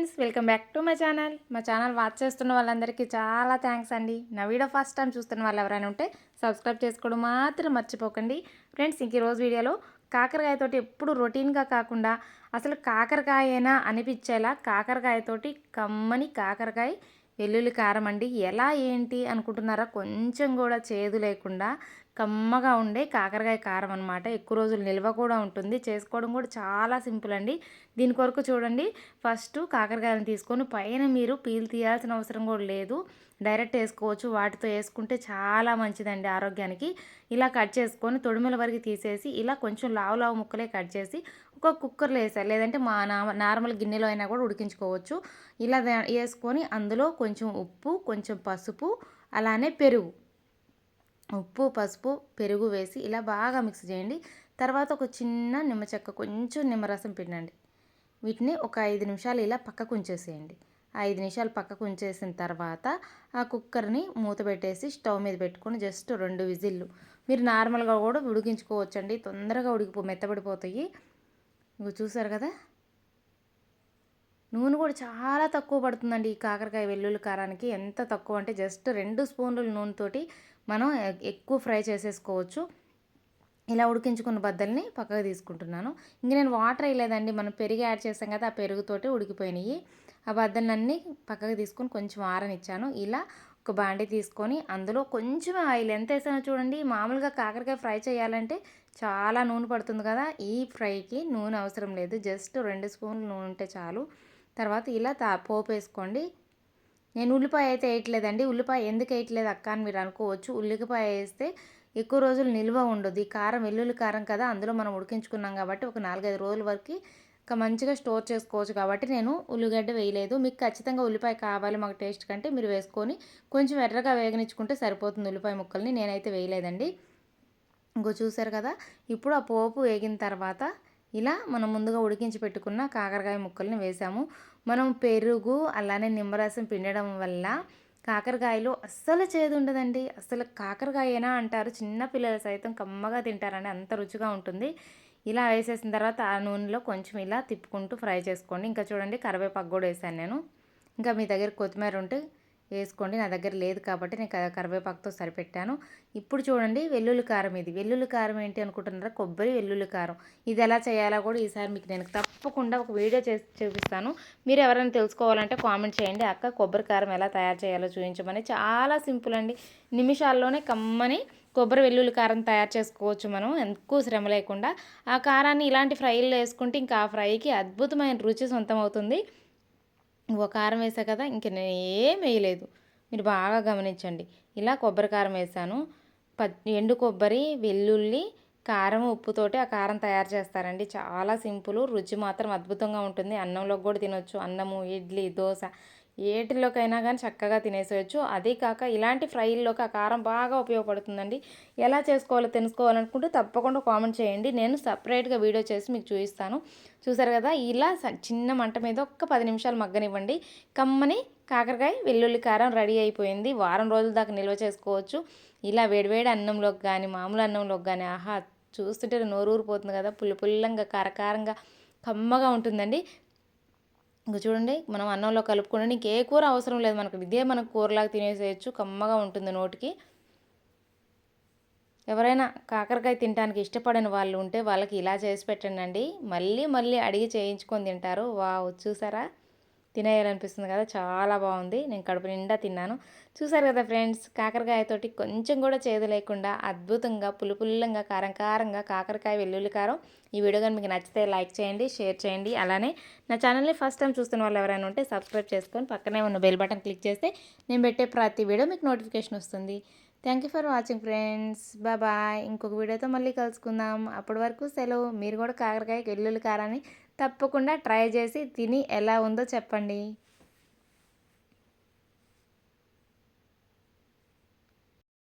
Friends welcome back to my channel. మా channel watch చేస్తున్న వాళ్ళందరికీ చాలా థ్యాంక్స్ అండి. నా వీడియో ఫస్ట్ టైం చూస్తున్న వాళ్ళు ఎవరైనా ఉంటే సబ్స్క్రైబ్ చేసుకోవడం మాత్రం మర్చిపోకండి. ఫ్రెండ్స్ ఇంక ఈరోజు వీడియోలో కాకరకాయతోటి ఎప్పుడు రొటీన్గా కాకుండా అసలు కాకరకాయనా అనిపించేలా కాకరకాయతోటి కమ్మని కాకరకాయ వెల్లుల్లి కారం అండి. ఎలా ఏంటి అనుకుంటున్నారా కొంచెం కూడా చేదు లేకుండా కమ్మగా ఉండే కాకరకాయ కారం అనమాట ఎక్కువ రోజులు నిల్వ కూడా ఉంటుంది. చేసుకోవడం కూడా చాలా సింపుల్ అండి. దీని కొరకు చూడండి. ఫస్ట్ కాకరకాయలను తీసుకొని పైన మీరు పీల్ తీయాల్సిన అవసరం కూడా లేదు. డైరెక్ట్ వేసుకోవచ్చు. వాటితో వేసుకుంటే చాలా మంచిదండి ఆరోగ్యానికి. ఇలా కట్ చేసుకొని తొడిమెల వరకు తీసేసి ఇలా కొంచెం లావు లావు ముక్కలే కట్ చేసి ఒక కుక్కర్లో వేసారు లేదంటే మా నార్మల్ గిన్నెలో అయినా కూడా ఉడికించుకోవచ్చు. ఇలా వేసుకొని అందులో కొంచెం ఉప్పు కొంచెం పసుపు అలానే పెరుగు. ఉప్పు పసుపు పెరుగు వేసి ఇలా బాగా మిక్స్ చేయండి. తర్వాత ఒక చిన్న నిమ్మ చెక్క కొంచెం నిమ్మరసం పిండండి. వీటిని ఒక ఐదు నిమిషాలు ఇలా పక్కకు ఉంచేసేయండి. ఐదు నిమిషాలు పక్కకు ఉంచేసిన తర్వాత ఆ కుక్కర్ని మూత పెట్టేసి స్టవ్ మీద పెట్టుకొని జస్ట్ రెండు విజిల్లు. మీరు నార్మల్గా కూడా ఉడికించుకోవచ్చండి. తొందరగా ఉడికిపో మెత్తబడిపోతాయి. ఇంకో చూసారు కదా? నూనె కూడా చాలా తక్కువ పడుతుందండి ఈ కాకరకాయ వెల్లుల్లి కారానికి. ఎంత తక్కువ అంటే జస్ట్ రెండు స్పూన్ల నూనెతోటి మనం ఎక్కువ ఫ్రై చేసేసుకోవచ్చు. ఇలా ఉడికించుకున్న బద్దల్ని పక్కకు తీసుకుంటున్నాను. ఇంక నేను వాటర్ వేయలేదండి. మనం పెరుగు యాడ్ చేసాం కదా ఆ పెరుగుతోటి ఉడికిపోయినాయి. ఆ బద్దలన్నీ పక్కకు తీసుకొని కొంచెం ఆరనిచ్చాను. ఇలా ఒక బాండి తీసుకొని అందులో కొంచెం ఆయిల్ ఎంత వేసానో చూడండి. మామూలుగా కాకరకాయ ఫ్రై చేయాలంటే చాలా నూనె పడుతుంది కదా. ఈ ఫ్రైకి నూనె అవసరం లేదు. జస్ట్ రెండు స్పూన్లు నూనె ఉంటే చాలు. తర్వాత ఇలా తా పోపు వేసుకోండి. నేను ఉల్లిపాయ అయితే వేయట్లేదండి. ఉల్లిపాయ ఎందుకు వేయట్లేదు అక్క అని మీరు అనుకోవచ్చు. ఉల్లిపాయ వేస్తే ఎక్కువ రోజులు నిల్వ ఉండదు. ఈ కారం వెల్లుల్లి కారం కదా అందులో మనం ఉడికించుకున్నాం కాబట్టి ఒక నాలుగైదు రోజుల వరకు ఇంకా మంచిగా స్టోర్ చేసుకోవచ్చు కాబట్టి నేను ఉల్లిగడ్డ వేయలేదు. మీకు ఖచ్చితంగా ఉల్లిపాయ కావాలి మాకు టేస్ట్ కంటే మీరు వేసుకొని కొంచెం ఎర్రగా వేగనిచ్చుకుంటే సరిపోతుంది ఉల్లిపాయ ముక్కల్ని. నేనైతే వేయలేదండి. ఇంకో చూసారు కదా ఇప్పుడు ఆ పోపు వేగిన తర్వాత ఇలా మనం ముందుగా ఉడికించి పెట్టుకున్న కాకరకాయ ముక్కల్ని వేసాము. మనం పెరుగు అలానే నిమ్మరసం పిండడం వల్ల కాకరకాయలు అస్సలు చేదు ఉండదండి అసలు కాకరకాయనా అంటారు. చిన్న పిల్లలు సైతం కమ్మగా తింటారని అంత రుచిగా ఉంటుంది. ఇలా వేసేసిన తర్వాత ఆ నూనెలో కొంచెం ఇలా తిప్పుకుంటూ ఫ్రై చేసుకోండి. ఇంకా చూడండి కరివేపాకు కూడా వేసాను నేను. ఇంకా మీ దగ్గర కొత్తిమీర ఉంటే వేసుకోండి నా దగ్గర లేదు కాబట్టి నేను కరివేపాకుతో సరిపెట్టాను. ఇప్పుడు చూడండి వెల్లుల్లి కారం ఇది. వెల్లుల్లి కారం ఏంటి అనుకుంటున్నారా? కొబ్బరి వెల్లుల్లి కారం. ఇది ఎలా చేయాలో కూడా ఈసారి మీకు నేను తప్పకుండా ఒక వీడియో చేసి చూపిస్తాను. మీరు ఎవరైనా తెలుసుకోవాలంటే కామెంట్ చేయండి. అక్క కొబ్బరి కారం ఎలా తయారు చేయాలో చూపించమని. చాలా సింపుల్ అండి. నిమిషాల్లోనే కమ్మని కొబ్బరి వెల్లుల్లి కారం తయారు చేసుకోవచ్చు మనం. ఎక్కువ శ్రమ లేకుండా. ఆ కారాన్ని ఇలాంటి ఫ్రైల్లో వేసుకుంటే ఇంకా ఆ ఫ్రైకి అద్భుతమైన రుచి సొంతం అవుతుంది ఓ కారం వేసా కదా ఇంక నేను ఏం వేయలేదు. మీరు బాగా గమనించండి. ఇలా కొబ్బరి కారం వేసాను. ప ఎండు కొబ్బరి వెల్లుల్లి కారం ఉప్పుతోటి ఆ కారం తయారు చేస్తారండి. చాలా సింపుల్ రుచి మాత్రం అద్భుతంగా ఉంటుంది. అన్నంలోకి కూడా తినొచ్చు. అన్నము ఇడ్లీ దోశ ఏటిలోకైనా కానీ చక్కగా తినేసేయచ్చు. అదే కాక ఇలాంటి ఫ్రైల్లోకి ఆ కారం బాగా ఉపయోగపడుతుందండి. ఎలా చేసుకోవాలో తెలుసుకోవాలనుకుంటే తప్పకుండా కామెంట్ చేయండి. నేను సపరేట్గా వీడియో చేసి మీకు చూపిస్తాను. చూసారు కదా ఇలా చిన్న మంట మీద ఒక్క పది నిమిషాలు మగ్గనివ్వండి. కమ్మని కాకరకాయ వెల్లుల్లి కారం రెడీ అయిపోయింది. వారం రోజుల దాకా నిల్వ చేసుకోవచ్చు. ఇలా వేడివేడి అన్నంలోకి కానీ మామూలు అన్నంలోకి కానీ ఆహా చూస్తుంటే నోరు ఊరిపోతుంది కదా. పుల్ల పుల్లంగా కారకారంగా కమ్మగా ఉంటుందండి. ఇంకా చూడండి మనం అన్నంలో కలుపుకోండి ఇంకే కూర అవసరం లేదు. మనకు ఇదే మనకు కూరలాగా తినేసేయచ్చు. కమ్మగా ఉంటుంది నోటికి. ఎవరైనా కాకరకాయ తినడానికి ఇష్టపడని వాళ్ళు ఉంటే వాళ్ళకి ఇలా చేసి పెట్టండి మళ్ళీ మళ్ళీ అడిగి చేయించుకొని తింటారు. వావ్ చూసారా? తినేయాలనిపిస్తుంది కదా చాలా బాగుంది. నేను కడుపు నిండా తిన్నాను. చూసారు కదా ఫ్రెండ్స్ కాకరకాయతోటి కొంచెం కూడా చేదు లేకుండా అద్భుతంగా పులుపుల్లంగా కారం కారంగా కాకరకాయ వెల్లుల్లి కారం ఈ వీడియో కానీ మీకు నచ్చితే లైక్ చేయండి షేర్ చేయండి. అలానే నా ఛానల్ని ఫస్ట్ టైం చూస్తున్న వాళ్ళు ఎవరైనా ఉంటే సబ్స్క్రైబ్ చేసుకొని పక్కనే ఉన్న బెల్ బటన్ క్లిక్ చేస్తే నేను పెట్టే ప్రతి వీడియో మీకు నోటిఫికేషన్ వస్తుంది. Thank you for watching friends. Bye. ఇంకొక వీడియోతో మళ్ళీ కలుసుకుందాం. అప్పటి వరకు సెలవు. మీరు కూడా కాకరకాయ వెల్లుల్లి కారాన్ని తప్పకుండా ట్రై చేసి తిని ఎలా ఉందో చెప్పండి.